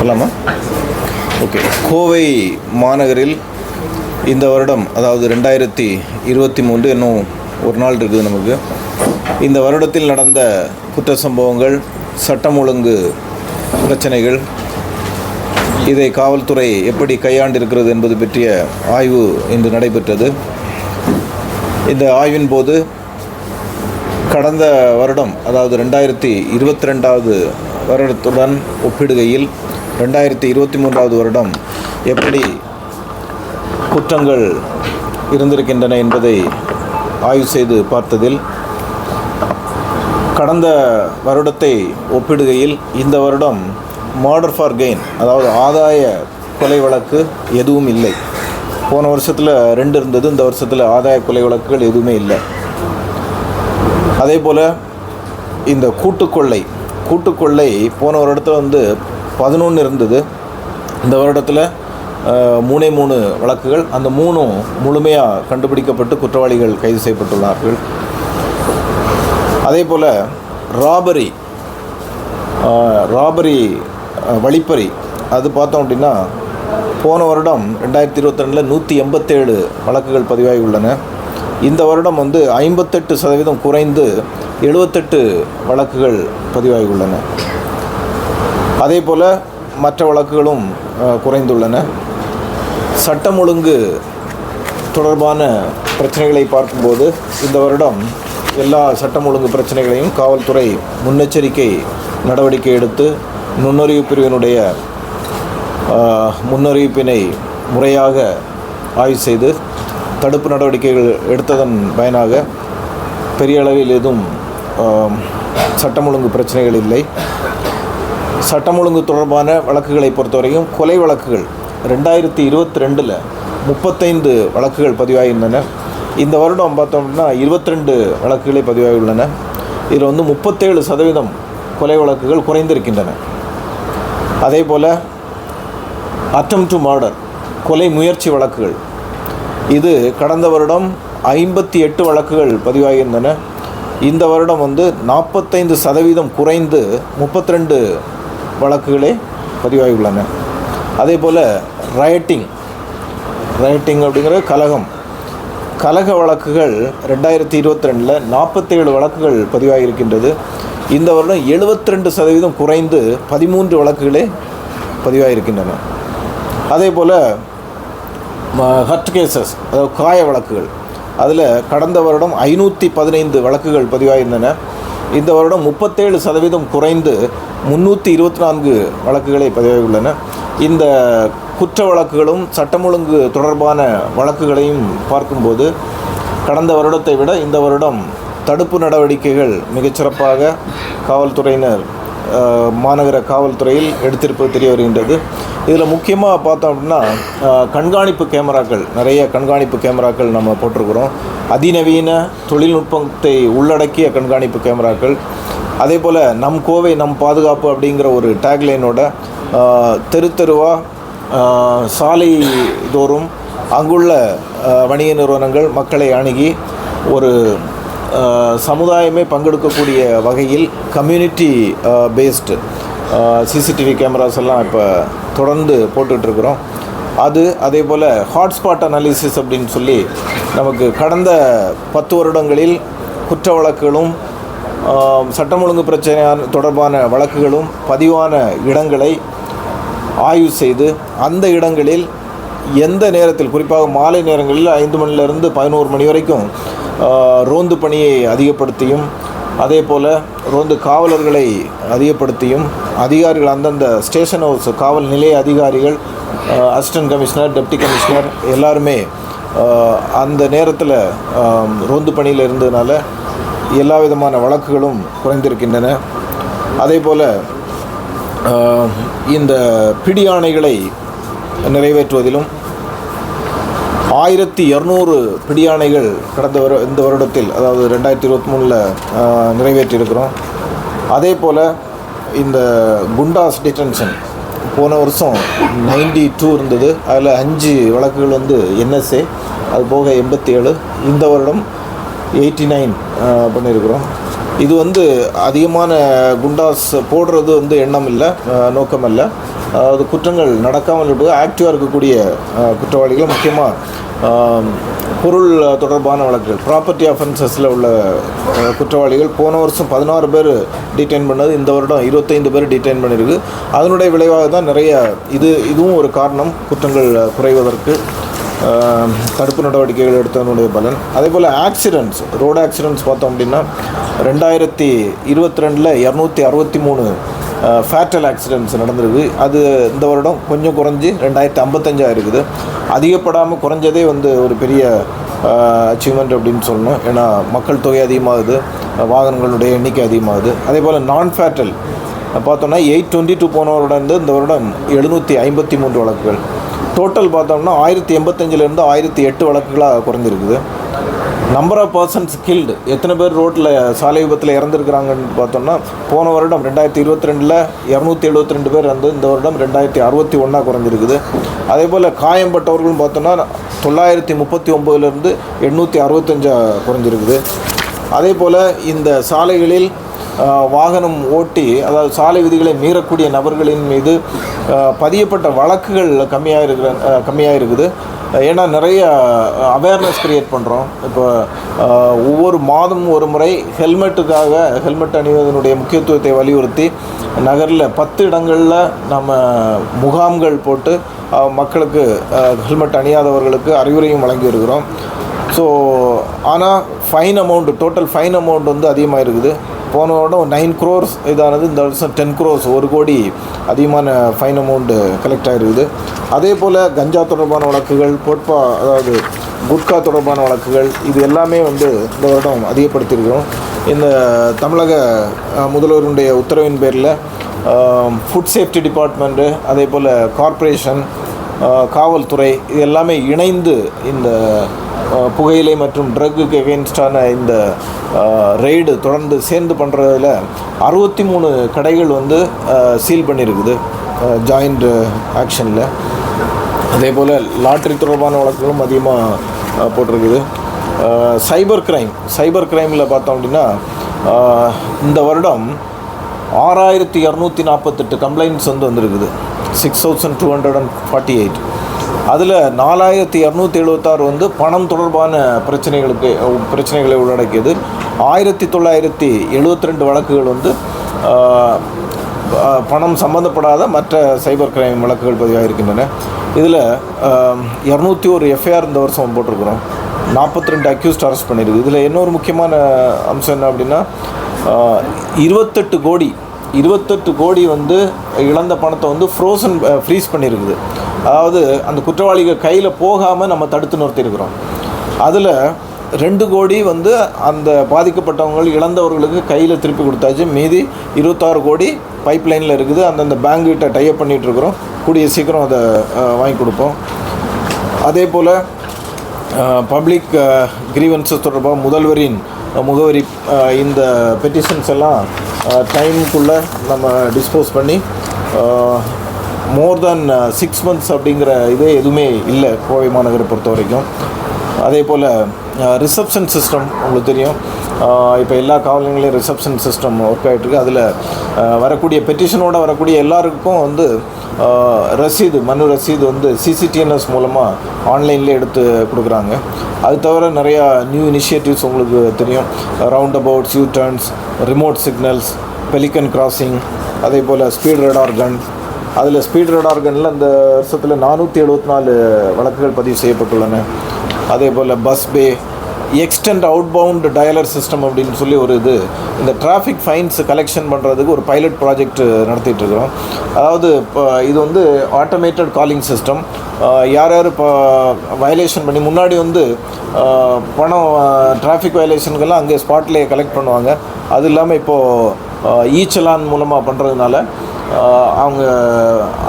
சொல்லாமா ஓகே கோவை மாநகரில் இந்த வருடம் அதாவது ரெண்டாயிரத்தி இருபத்தி மூன்று இன்னும் ஒரு நாள் இருக்குது நமக்கு. இந்த வருடத்தில் நடந்த குற்ற சம்பவங்கள் சட்டம் ஒழுங்கு பிரச்சனைகள் இதை காவல்துறை எப்படி கையாண்டிருக்கிறது என்பது பற்றிய ஆய்வு இன்று நடைபெற்றது. இந்த ஆய்வின் போது கடந்த வருடம் அதாவது ரெண்டாயிரத்தி இருபத்தி ரெண்டாவது வருடத்துடன் ஒப்பிடுகையில் ரெண்டாயிரத்தி இருபத்தி மூன்றாவது வருடம் எப்படி குற்றங்கள் இருந்திருக்கின்றன என்பதை ஆய்வு செய்து பார்த்ததில் கடந்த வருடத்தை ஒப்பிடுகையில் இந்த வருடம் மர்டர் ஃபார் கெயின் அதாவது ஆதாய கொலை வழக்கு எதுவும் இல்லை. போன வருஷத்தில் ரெண்டு இருந்தது இந்த வருஷத்தில் ஆதாய கொலை வழக்குகள் எதுவுமே இல்லை. அதே போல் இந்த கூட்டுக்கொள்ளை கூட்டுக்கொள்ளை போன வருடத்தில் வந்து பதினொன்று இருந்தது. இந்த வருடத்தில் மூணே மூணு வழக்குகள் அந்த மூணும் முழுமையாக கண்டுபிடிக்கப்பட்டு குற்றவாளிகள் கைது செய்யப்பட்டுள்ளார்கள். அதே போல் ராபரி ராபரி வழிப்பறி அது பார்த்தோம் அப்படின்னா போன வருடம் ரெண்டாயிரத்தி இருபத்தி ரெண்டில் நூற்றி எண்பத்தேழு வழக்குகள் பதிவாகி உள்ளன. இந்த வருடம் வந்து ஐம்பத்தெட்டு சதவீதம் குறைந்து எழுபத்தெட்டு வழக்குகள் பதிவாகி உள்ளன. அதே போல் மற்ற வழக்குகளும் குறைந்துள்ளன. சட்டம் ஒழுங்கு தொடர்பான பிரச்சனைகளை பார்க்கும்போது இந்த வருடம் எல்லா சட்டம் ஒழுங்கு பிரச்சனைகளையும் காவல்துறை முன்னெச்சரிக்கை நடவடிக்கை எடுத்து நுண்ணறிவு பிரிவினுடைய முன்னறிவிப்பினை முறையாக ஆய்வு செய்து தடுப்பு நடவடிக்கைகள் எடுத்ததன் பயனாக பெரிய அளவில் எதுவும் சட்டம் ஒழுங்கு பிரச்சனைகள் இல்லை. சட்டம் ஒழுங்கு தொடர்பான வழக்குகளை பொறுத்தவரையும் கொலை வழக்குகள் ரெண்டாயிரத்தி இருபத்தி ரெண்டில் முப்பத்தைந்து வழக்குகள் பதிவாகியிருந்தன. இந்த வருடம் பார்த்தோம்னா இருபத்திரெண்டு வழக்குகளே பதிவாகியுள்ளன. இதில் வந்து முப்பத்தேழு சதவீதம் கொலை வழக்குகள் குறைந்திருக்கின்றன. அதே போல் அட்டம் டு மர்டர் கொலை முயற்சி வழக்குகள். இது கடந்த வருடம் ஐம்பத்தி எட்டு வழக்குகள் பதிவாகியிருந்தன. இந்த வருடம் வந்து நாற்பத்தைந்து சதவீதம் குறைந்து முப்பத்தி ரெண்டு வழக்குகளே பதிவாகியுள்ளன. அதே போல் ரயட்டிங் ரயட்டிங் அப்படிங்கிற கலகம். கலக வழக்குகள் ரெண்டாயிரத்தி இருபத்தி ரெண்டில் நாற்பத்தேழு வழக்குகள் பதிவாகியிருக்கின்றது. இந்த வருடம் எழுபத்தி ரெண்டு சதவீதம் குறைந்து பதிமூன்று வழக்குகளே பதிவாகியிருக்கின்றன. அதே போல் ஹர்ட் கேசஸ் அதாவது காய வழக்குகள். அதில் கடந்த வருடம் ஐநூற்றி பதினைந்து வழக்குகள் பதிவாகியிருந்தன. இந்த வருடம் முப்பத்தேழு சதவீதம் குறைந்து முந்நூற்றி இருபத்தி நான்கு வழக்குகளை பதிவாகியுள்ளன. இந்த குற்ற வழக்குகளும் சட்டம் ஒழுங்கு தொடர்பான வழக்குகளையும் பார்க்கும்போது கடந்த வருடத்தை விட இந்த வருடம் தடுப்பு நடவடிக்கைகள் மிகச்சிறப்பாக காவல்துறையினர் மாநகர காவல்துறையில் எடுத்திருப்பது தெரிய வருகின்றது. இதில் முக்கியமாக பார்த்தோம் அப்படின்னா கண்காணிப்பு கேமராக்கள் நிறைய கண்காணிப்பு கேமராக்கள் நம்ம போட்டிருக்கிறோம். அதிநவீன தொழில்நுட்பத்தை உள்ளடக்கிய கண்காணிப்பு கேமராக்கள். அதே போல் நம் கோவை நம் பாதுகாப்பு அப்படிங்கிற ஒரு டேக்லைனோட தெரு தெருவாக சாலை தோறும் அங்குள்ள வணிக நிறுவனங்கள் மக்களை அணுகி ஒரு சமுதாயமே பங்கெடுக்கக்கூடிய வகையில் கம்யூனிட்டி பேஸ்டு சிசிடிவி கேமராஸ் எல்லாம் இப்போ தொடர்ந்து போட்டுட்ருக்குறோம் அது அதே போல் ஹாட்ஸ்பாட் அனாலிசிஸ் அப்படின்னு சொல்லி நமக்கு கடந்த பத்து வருடங்களில் குற்ற வழக்குகளும் சட்டம் ஒழுங்கு பிரச்சனையான தொடர்பான வழக்குகளும் பதிவான இடங்களை ஆய்வு செய்து அந்த இடங்களில் எந்த நேரத்தில் குறிப்பாக மாலை நேரங்களில் ஐந்து மணிலிருந்து பதினோரு மணி வரைக்கும் ரோந்து பணியை அதிகப்படுத்தியும் அதே போல் ரோந்து காவலர்களை அதிகப்படுத்தியும் அதிகாரிகள் அந்தந்த ஸ்டேஷன் ஹவுஸ் காவல் நிலைய அதிகாரிகள் அசிஸ்டன்ட் கமிஷனர் டெப்டி கமிஷனர் எல்லாருமே அந்த நேரத்தில் ரோந்து பணியில் இருந்ததுனால எல்லா விதமான வழக்குகளும் குறைந்திருக்கின்றன. அதே போல் இந்த பிடியாணைகளை நிறைவேற்றுவதிலும் ஆயிரத்தி இரநூறு பிடியாணைகள் கடந்த வரு இந்த வருடத்தில் அதாவது ரெண்டாயிரத்தி இருபத்தி மூணில் நிறைவேற்றியிருக்கிறோம். அதே போல் இந்த குண்டாஸ் டிடென்ஷன் போன வருஷம் நைன்டி டூ இருந்தது. அதில் அஞ்சு வழக்குகள் வந்து என்எஸ்ஏ அது போக எண்பத்தி ஏழு. இந்த வருடம் எயிட்டி நைன் பண்ணியிருக்கிறோம். இது வந்து அதிகமான குண்டாஸ் போடுறது வந்து எண்ணம் இல்லை நோக்கம் இல்லை. அதாவது குற்றங்கள் நடக்காமல் இருப்பது ஆக்டிவாக இருக்கக்கூடிய குற்றவாளிகள் முக்கியமாக பொருள் தொடர்பான வழக்குகள். ப்ராப்பர்ட்டி அஃபென்சஸில் உள்ள குற்றவாளிகள் போன வருஷம் பதினாறு பேர் டிடைன் பண்ணது இந்த வருடம் இருபத்தைந்து பேர் டிடைன் பண்ணியிருக்கு அதனுடைய விளைவாக தான் நிறைய இது இதுவும் ஒரு காரணம். குற்றங்கள் குறைவதற்கு தடுப்பு நடவடிக்கைகள் எடுத்ததனுடைய பலன். அதே போல் ஆக்சிடென்ட்ஸ் ரோடு ஆக்சிடென்ட்ஸ் பார்த்தோம் அப்படின்னா ரெண்டாயிரத்தி இருபத்தி ரெண்டில் இரநூத்தி அறுபத்தி மூணு ஃபேட்டல் ஆக்சிடென்ட்ஸ் நடந்திருக்கு. அது இந்த வருடம் கொஞ்சம் குறைஞ்சி ரெண்டாயிரத்தி ஐம்பத்தஞ்சாக இருக்குது அதிகப்படாமல் குறைஞ்சதே வந்து ஒரு பெரிய அச்சீவ்மெண்ட் அப்படின்னு சொல்லணும். ஏன்னா மக்கள் தொகை அதிகமாகுது. வாகனங்களுடைய எண்ணிக்கை அதிகமாகுது. அதே போல் நான் ஃபேட்டல் பார்த்தோம்னா எயிட் டுவெண்ட்டி டூ போன வருடம் இருந்து இந்த வருடம் எழுநூற்றி ஐம்பத்தி மூன்று வழக்குகள். டோட்டல் பார்த்தோம்னா ஆயிரத்தி எண்பத்தஞ்சிலேருந்து ஆயிரத்தி எட்டு வழக்குகளாக குறைஞ்சிருக்குது. நம்பர் ஆஃப் பர்சன்ஸ் கில்டு எத்தனை பேர் ரோட்டில் சாலை விபத்தில் இறந்துருக்கிறாங்கன்னு பார்த்தோம்னா போன வருடம் ரெண்டாயிரத்தி இருபத்தி ரெண்டில் இரநூத்தி எழுபத்தி ரெண்டு பேர் வந்து இந்த வருடம் ரெண்டாயிரத்தி அறுபத்தி ஒன்றா குறைஞ்சிருக்குது. அதே போல் காயம்பட்டவர்களும் பார்த்தோம்னா தொள்ளாயிரத்தி முப்பத்தி ஒம்போதுலேருந்து எண்ணூற்றி அறுபத்தஞ்சா குறைஞ்சிருக்குது. அதே போல் இந்த சாலைகளில் வாகனம் ஓட்டி அதாவது சாலை விதிகளை மீறக்கூடிய நபர்களின் மீது பதியப்பட்ட வழக்குகள் கம்மியாக இருக்கிற கம்மியாக இருக்குது ஏன்னா நிறைய அவேர்னஸ் க்ரியேட் பண்ணுறோம் இப்போ ஒவ்வொரு மாதம் ஒரு முறை ஹெல்மெட்டுக்காக ஹெல்மெட் அணிவதனுடைய முக்கியத்துவத்தை வலியுறுத்தி நகரில் பத்து இடங்களில் நம்ம முகாம்கள் போட்டு மக்களுக்கு ஹெல்மெட் அணியாதவர்களுக்கு அறிவுரையும் வழங்கி வருகிறோம் ஸோ ஆனால் fine amount total fine amount வந்து அதிகமாக இருக்குது போன வருடம் நைன் க்ரோர்ஸ் இதானது இந்த வருஷம் டென் க்ரோர்ஸ் ஒரு கோடி அதிகமான ஃபைன் அமௌண்ட்டு கலெக்ட் ஆகிருக்குது அதே போல் கஞ்சா தொடர்பான வழக்குகள் பொட்பா அதாவது குட்கா தொடர்பான வழக்குகள் இது எல்லாமே வந்து இந்த வருடம் அதிகப்படுத்தியிருக்கிறோம். இந்த தமிழக முதல்வருடைய உத்தரவின் பேரில் ஃபுட் சேஃப்டி டிபார்ட்மெண்ட்டு அதே போல் கார்ப்பரேஷன் காவல்துறை இது எல்லாமே இணைந்து இந்த புகையிலை மற்றும் ட்ரக்குக்கு எகெயின்ஸ்டான இந்த ரெய்டு தொடர்ந்து சேர்ந்து பண்ணுறதுல அறுபத்தி மூணு கடைகள் வந்து சீல் பண்ணியிருக்குது ஜாயிண்ட் ஆக்ஷனில் அதே போல் லாட்ரி தொடர்பான வழக்குகளும் அதிகமாக போட்டிருக்குது. சைபர் கிரைம் சைபர் கிரைமில் பார்த்தோம் அப்படின்னா இந்த வருடம் ஆறாயிரத்தி இரநூத்தி நாற்பத்தெட்டு கம்ப்ளைண்ட்ஸ் வந்து வந்திருக்குது. Six thousand two hundred and forty eight அதில் நாலாயிரத்தி இரநூத்தி எழுபத்தாறு வந்து பணம் தொடர்பான பிரச்சனைகளுக்கு பிரச்சனைகளை உள்ளடக்கியது. ஆயிரத்தி தொள்ளாயிரத்தி எழுபத்தி ரெண்டு வழக்குகள் வந்து பணம் சம்மந்தப்படாத மற்ற சைபர் கிரைம் வழக்குகள் பதிவாக இருக்கின்றன. இதில் இரநூத்தி ஒரு எஃப்ஐஆர் இந்த வருஷம் போட்டிருக்கிறோம். நாற்பத்தி ரெண்டு அக்யூஸ்ட் அரெஸ்ட் பண்ணியிருக்கு. இதில் இன்னொரு முக்கியமான அம்சம் என்ன அப்படின்னா இருபத்தெட்டு கோடி இருபத்தெட்டு கோடி வந்து இழந்த பணத்தை வந்து ஃப்ரோசன் ஃப்ரீஸ் பண்ணியிருக்குது அதாவது அந்த குற்றவாளிகள் கையில் போகாமல் நம்ம தடுத்து நிறுத்தியிருக்கிறோம். அதில் ரெண்டு கோடி வந்து அந்த பாதிக்கப்பட்டவங்கள் இழந்தவர்களுக்கு கையில் திருப்பி கொடுத்தாச்சு. மீதி இருபத்தாறு கோடி பைப் லைனில் இருக்குது. அந்தந்த பேங்க்கிட்ட டைப் பண்ணிகிட்ருக்குறோம் கூடிய சீக்கிரம் அதை வாங்கி கொடுப்போம். அதே போல் பப்ளிக் கிரீவன்சஸ் தொடர்பாக முதல்வரின் முகவரி இந்த பெட்டிஷன்ஸ் எல்லாம் டைமுக்குள்ளே நம்ம டிஸ்போஸ் பண்ணி மோர் தென் சிக்ஸ் மந்த்ஸ் அப்படிங்கிற இதே எதுவுமே இல்லை கோவை மாநகரை பொறுத்த வரைக்கும் அதே போல் ரிசப்ஷன் சிஸ்டம் உங்களுக்கு தெரியும். இப்போ எல்லா காவலங்களையும் ரிசப்ஷன் சிஸ்டம் ஒர்க் ஆகிட்டுருக்கு அதில் வரக்கூடிய பெட்டிஷனோட வரக்கூடிய எல்லாருக்கும் வந்து ரசீது மனு ரசீது வந்து சிசிடிஎன்எஸ் மூலமாக ஆன்லைன்லேயே எடுத்து கொடுக்குறாங்க. அது தவிர நிறையா நியூ இனிஷியேட்டிவ்ஸ் உங்களுக்கு தெரியும். Roundabouts U turns remote signals pelican crossing அதே போல் ஸ்பீட் ரெடார் கன் அதில் ஸ்பீட் ரெடார் கன்னில் இந்த வருஷத்தில் நானூற்றி எழுபத்தி நாலு வழக்குகள் பதிவு செய்யப்பட்டுள்ளன. அதே போல் bus bay extend outbound dialer system அப்படின்னு சொல்லி ஒரு இது. இந்த டிராஃபிக் ஃபைன்ஸ் கலெக்ஷன் பண்ணுறதுக்கு ஒரு பைலட் ப்ராஜெக்ட் நடத்திட்டு இருக்கிறோம். அதாவது இப்போ இது வந்து ஆட்டோமேட்டட் காலிங் சிஸ்டம் யார் யார் இப்போ வயலேஷன் பண்ணி முன்னாடி வந்து பணம் டிராஃபிக் வயலேஷனுக்கெல்லாம் அங்கே ஸ்பாட்லேயே கலெக்ட் பண்ணுவாங்க. அது இல்லாமல் இப்போது ஈச்சலான் மூலமாக பண்ணுறதுனால அவங்க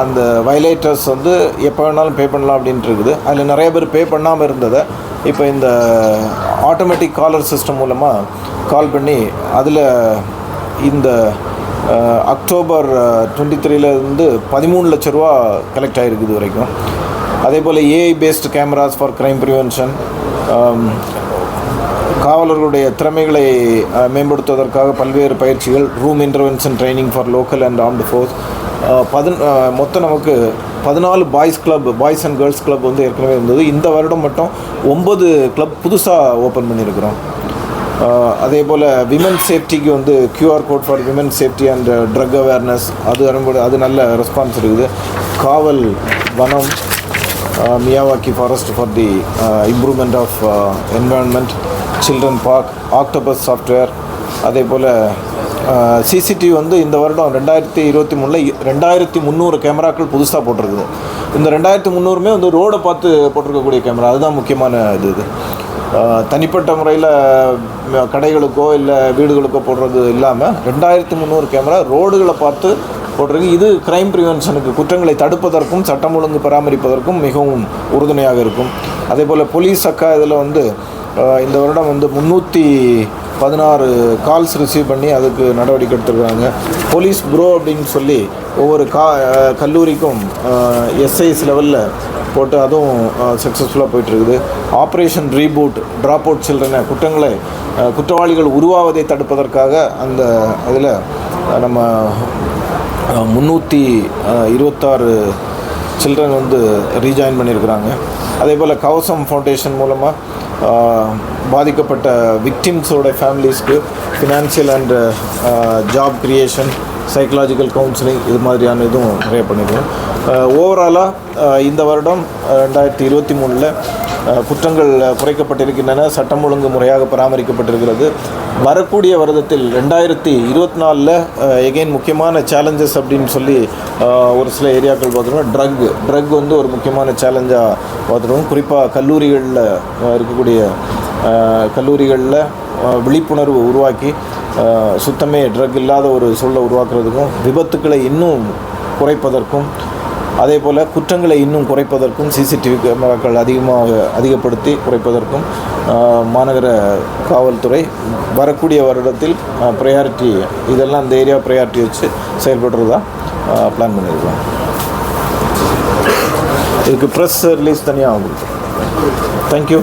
அந்த வயலேட்டர்ஸ் வந்து எப்போ வேணாலும் பே பண்ணலாம் அப்படின்ட்டு இருக்குது. அதில் நிறைய பேர் பே பண்ணாமல் இருந்ததை இப்போ இந்த ஆட்டோமேட்டிக் காலர் சிஸ்டம் மூலமாக கால் பண்ணி அதில் இந்த அக்டோபர் டுவெண்ட்டி த்ரீலேருந்து பதிமூணு லட்ச ரூபா கலெக்ட் ஆகிருக்குது வரைக்கும். அதே போல் AI based cameras for crime prevention காவலர்களுடைய திறமைகளை மேம்படுத்துவதற்காக பல்வேறு பயிற்சிகள் room intervention training for local and armed force பதின் மொத்தம் நமக்கு பதினாலு boys club boys and girls club வந்து ஏற்கனவே இருந்தது. இந்த வருடம் மட்டும் ஒம்பது கிளப் புதுசாக ஓப்பன் பண்ணியிருக்கிறோம். அதே போல் விமன் சேஃப்டிக்கு வந்து QR code for women safety and drug awareness அது வரும்போது அது நல்ல ரெஸ்பான்ஸ் இருக்குது. காவல் வனம் Miyawaki forest for the improvement of environment children park octopus software அதே போல் சிசிடிவி வந்து இந்த வருடம் ரெண்டாயிரத்தி இருபத்தி மூணில் ரெண்டாயிரத்தி முந்நூறு கேமராக்கள் புதுசாக போட்டிருக்குது. இந்த ரெண்டாயிரத்தி முந்நூறுமே வந்து ரோடை பார்த்து போட்டிருக்கக்கூடிய கேமரா. அதுதான் முக்கியமான இது இது. தனிப்பட்ட முறையில் கடைகளுக்கோ இல்லை வீடுகளுக்கோ போடுறது இல்லாமல் ரெண்டாயிரத்தி முந்நூறு கேமரா ரோடுகளை பார்த்து போட்டிருக்கு. இது கிரைம் ப்ரிவென்ஷனுக்கு குற்றங்களை தடுப்பதற்கும் சட்டம் ஒழுங்கு பராமரிப்பதற்கும் மிகவும் உறுதுணையாக இருக்கும். அதே போல் போலீஸ் அக்கா இதில் வந்து இந்த வருடம் வந்து முந்நூற்றி பதினாறு கால்ஸ் ரிசீவ் பண்ணி அதுக்கு நடவடிக்கை எடுத்துருக்காங்க போலீஸ் ப்ரோ அப்படின்னு சொல்லி ஒவ்வொரு கா கல்லூரிக்கும் எஸ்ஐஎஸ் லெவலில் போட்டு அதுவும் சக்ஸஸ்ஃபுல்லாக போயிட்டுருக்குது. ஆப்ரேஷன் ரீபூட் ட்ராப் அவுட் சில்ட்ரனை குற்றங்களை குற்றவாளிகள் உருவாவதை தடுப்பதற்காக அந்த அதில் நம்ம முந்நூற்றி இருபத்தாறு சில்ட்ரன் வந்து ரீஜாயின் பண்ணியிருக்கிறாங்க. அதே போல் கவசம் ஃபவுண்டேஷன் மூலமாக பாதிக்கப்பட்ட விக்டிம்ஸோட ஃபேமிலிஸ்க்கு financial and job creation psychological counselling இது மாதிரியான இதுவும் நிறைய பண்ணியிருக்கோம். ஓவராலாக இந்த வருடம் ரெண்டாயிரத்தி இருபத்தி மூணில் குற்றங்கள் குறைக்கப்பட்டிருக்கின்றன. சட்டம் ஒழுங்கு முறையாக பராமரிக்கப்பட்டிருக்கிறது. வரக்கூடிய வருடத்தில் ரெண்டாயிரத்தி இருபத்தி நாலில் எகெயின் முக்கியமான சேலஞ்சஸ் அப்படின்னு சொல்லி ஒரு சில ஏரியாக்கள் பார்த்துருவோம் ட்ரக் ட்ரக் வந்து ஒரு முக்கியமான சேலஞ்சாக பார்த்துருவோம் குறிப்பாக கல்லூரிகளில் இருக்கக்கூடிய கல்லூரிகளில் விழிப்புணர்வு உருவாக்கி சுத்தமே ட்ரக் இல்லாத ஒரு சூழலை உருவாக்குறதுக்கும் விபத்துக்களை இன்னும் குறைப்பதற்கும் அதே போல் குற்றங்களை இன்னும் குறைப்பதற்கும் சிசிடிவி கேமராக்கள் அதிகமாக அதிகப்படுத்தி குறைப்பதற்கும் மாநகர காவல்துறை வரக்கூடிய வருடத்தில் ப்ரையாரிட்டி இதெல்லாம் அந்த ஏரியா ப்ரையாரிட்டி வச்சு செயல்படுறதா பிளான் பண்ணியிருக்கோம். இதுக்கு ப்ரெஸ் ரிலீஸ் தனியாக ஆகும். தேங்க்யூ